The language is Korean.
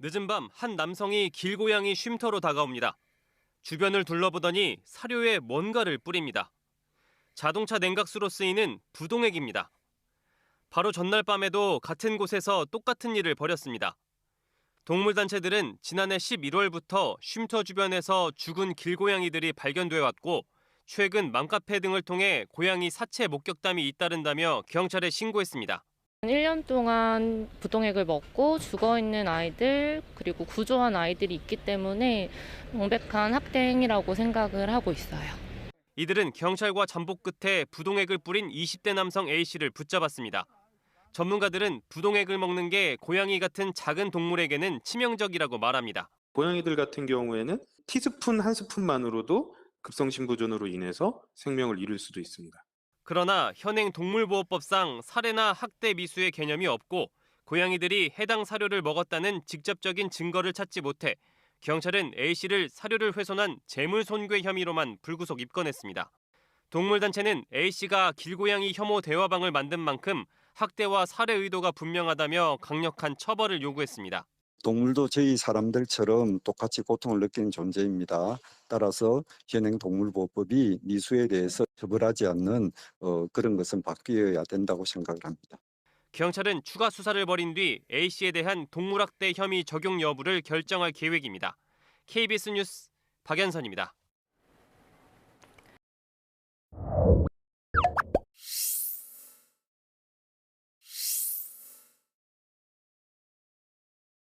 늦은 밤 한 남성이 길고양이 쉼터로 다가옵니다. 주변을 둘러보더니 사료에 뭔가를 뿌립니다. 자동차 냉각수로 쓰이는 부동액입니다. 바로 전날 밤에도 같은 곳에서 똑같은 일을 벌였습니다. 동물단체들은 지난해 11월부터 쉼터 주변에서 죽은 길고양이들이 발견돼 왔고 최근 맘카페 등을 통해 고양이 사체 목격담이 잇따른다며 경찰에 신고했습니다. 1년 동안 부동액을 먹고 죽어 있는 아이들 그리고 구조한 아이들이 있기 때문에 명백한 학대 행위라고 생각을 하고 있어요. 이들은 경찰과 잠복 끝에 부동액을 뿌린 20대 남성 A씨를 붙잡았습니다. 전문가들은 부동액을 먹는 게 고양이 같은 작은 동물에게는 치명적이라고 말합니다. 고양이들 같은 경우에는 티스푼 한 스푼만으로도 급성심부전으로 인해서 생명을 잃을 수도 있습니다. 그러나 현행 동물보호법상 살해나 학대 미수의 개념이 없고 고양이들이 해당 사료를 먹었다는 직접적인 증거를 찾지 못해 경찰은 A씨를 사료를 훼손한 재물손괴 혐의로만 불구속 입건했습니다. 동물단체는 A씨가 길고양이 혐오 대화방을 만든 만큼 학대와 살해 의도가 분명하다며 강력한 처벌을 요구했습니다. 동물도 저희 사람들처럼 똑같이 고통을 느끼는 존재입니다. 따라서 현행 동물보호법이 미수에 대해서 처벌하지 않는 어, 그런 것은 바뀌어야 된다고 생각을 합니다. 경찰은 추가 수사를 벌인 뒤 A씨에 대한 동물학대 혐의 적용 여부를 결정할 계획입니다. KBS 뉴스 박연선입니다.